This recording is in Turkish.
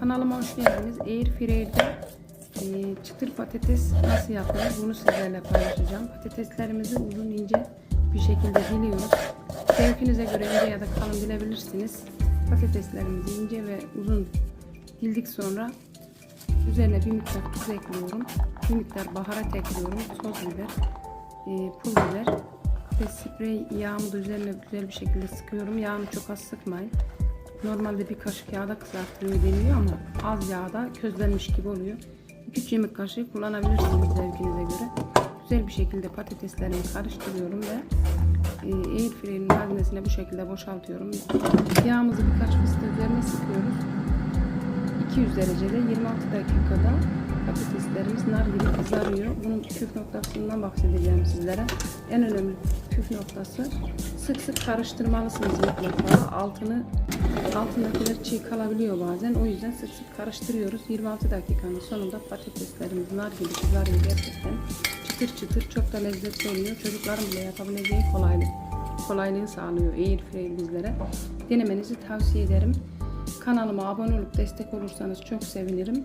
Kanalıma hoş geldiniz. Airfryer'de e, çıtır patates nasıl yapılır bunu sizlerle paylaşacağım. Patateslerimizi uzun ince bir şekilde diliyoruz. Zevkinize göre ince ya da kalın dilebilirsiniz. Patateslerimizi ince ve uzun dildik sonra üzerine bir miktar tuz ekliyorum. Bir miktar baharat ekliyorum. Toz biber, e, pul biber ve sprey yağımı da üzerine güzel bir şekilde sıkıyorum. Yağını çok az sıkmayın. Normalde bir kaşık yağda kızartılıyor deniyor ama az yağda közlenmiş gibi oluyor. 2 yemek kaşığı kullanabilirsiniz zevkinize göre. Güzel bir şekilde patateslerimi karıştırıyorum ve e, airfryer'in malzemesine bu şekilde boşaltıyorum. Yağımızı birkaç fıstık üzerine sıkıyoruz. 200 derecede 26 dakikada patateslerimiz nar gibi kızarıyor. Bunun püf noktasından bahsedeceğim sizlere. En önemli püf noktası sık sık karıştırmalısınız mutlaka. Altını altındakiler çiğ kalabiliyor bazen. O yüzden sık sık karıştırıyoruz. 26 dakikanın sonunda patateslerimiz nar gibi kızarıyor gerçekten. Çıtır çıtır çok da lezzetli oluyor. Çocukların bile yapabileceği kolaylık kolaylığı sağlıyor Airfryer bizlere. Denemenizi tavsiye ederim. Kanalıma abone olup destek olursanız çok sevinirim.